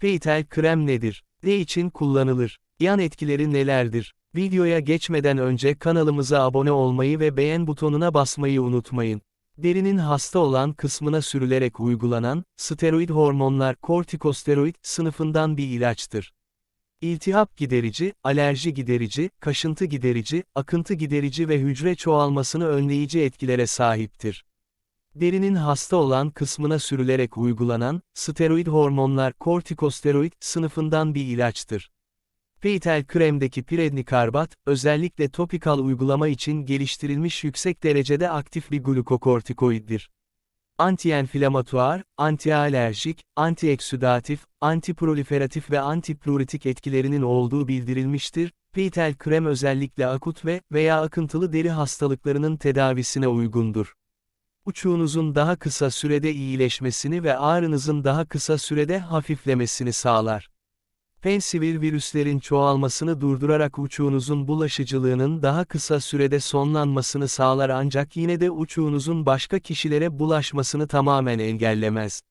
Peytel krem nedir? Ne için kullanılır? Yan etkileri nelerdir? Videoya geçmeden önce kanalımıza abone olmayı ve beğen butonuna basmayı unutmayın. Derinin hasta olan kısmına sürülerek uygulanan, steroid hormonlar kortikosteroid sınıfından bir ilaçtır. İltihap giderici, alerji giderici, kaşıntı giderici, akıntı giderici ve hücre çoğalmasını önleyici etkilere sahiptir. Derinin hasta olan kısmına sürülerek uygulanan, steroid hormonlar kortikosteroid sınıfından bir ilaçtır. Peytel kremdeki pirednikarbat, özellikle topikal uygulama için geliştirilmiş yüksek derecede aktif bir glukokortikoiddir. Antienflamatuar, antialerjik, antieksüdatif, antiproliferatif ve antipruritik etkilerinin olduğu bildirilmiştir. Peytel krem özellikle akut ve veya akıntılı deri hastalıklarının tedavisine uygundur. Uçuğunuzun daha kısa sürede iyileşmesini ve ağrınızın daha kısa sürede hafiflemesini sağlar. Pensivir virüslerin çoğalmasını durdurarak uçuğunuzun bulaşıcılığının daha kısa sürede sonlanmasını sağlar ancak yine de uçuğunuzun başka kişilere bulaşmasını tamamen engellemez.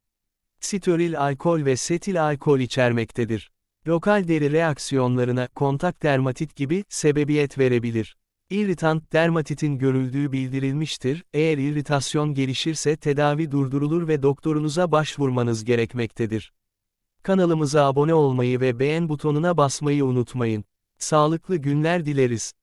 Sitöril alkol ve setil alkol içermektedir. Lokal deri reaksiyonlarına kontak dermatit gibi sebebiyet verebilir. İrritant dermatitin görüldüğü bildirilmiştir, eğer irritasyon gelişirse tedavi durdurulur ve doktorunuza başvurmanız gerekmektedir. Kanalımıza abone olmayı ve beğen butonuna basmayı unutmayın. Sağlıklı günler dileriz.